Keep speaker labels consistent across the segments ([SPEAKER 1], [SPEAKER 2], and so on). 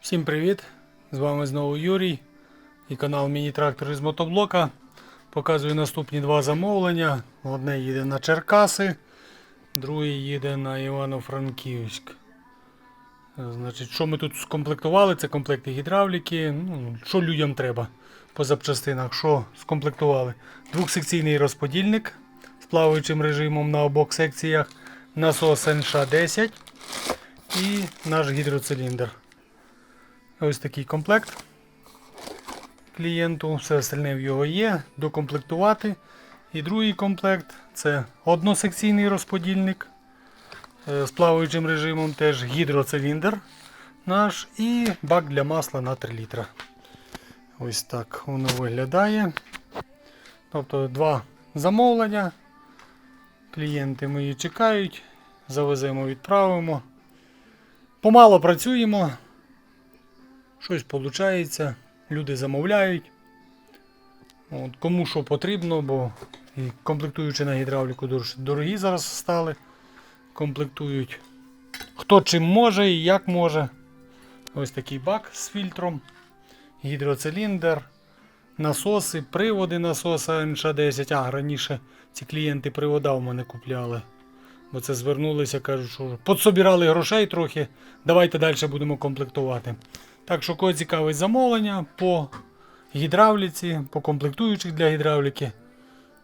[SPEAKER 1] Всім привіт! З вами знову Юрій і канал Міні-трактор із мотоблока. Показую наступні два замовлення. Одне їде на Черкаси, друге їде на Івано-Франківськ. Значить, що ми тут скомплектували? Це комплекти гідравліки. Ну, що людям треба по запчастинах, що скомплектували? Двохсекційний розподільник з плаваючим режимом на обох секціях, насос НШ-10 і наш гідроциліндр. Ось такий комплект клієнту, все остальне в його є, докомплектувати. І другий комплект це односекційний розподільник е, з плаваючим режимом, теж гідроциліндр наш і бак для масла на 3 літра. Ось так воно виглядає. Тобто два замовлення. Клієнти мої чекають, завеземо, відправимо. Помало працюємо. Щось виходить, люди замовляють. От, кому що потрібно, бо і комплектуючи на гідравліку дорогі зараз стали. Комплектують хто чим може і як може. Ось такий бак з фільтром, гідроциліндр, насоси, приводи насоса НШ-10. А, раніше ці клієнти привода в мене купляли. Бо це звернулися, кажуть, що подсобирали грошей трохи. Давайте далі будемо комплектувати. Так що, кого цікавить замовлення по гідравліці, по комплектуючих для гідравліки,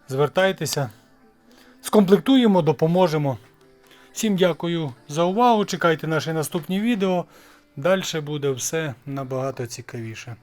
[SPEAKER 1] звертайтеся. Скомплектуємо, допоможемо. Всім дякую за увагу. Чекайте наші наступні відео. Далі буде все набагато цікавіше.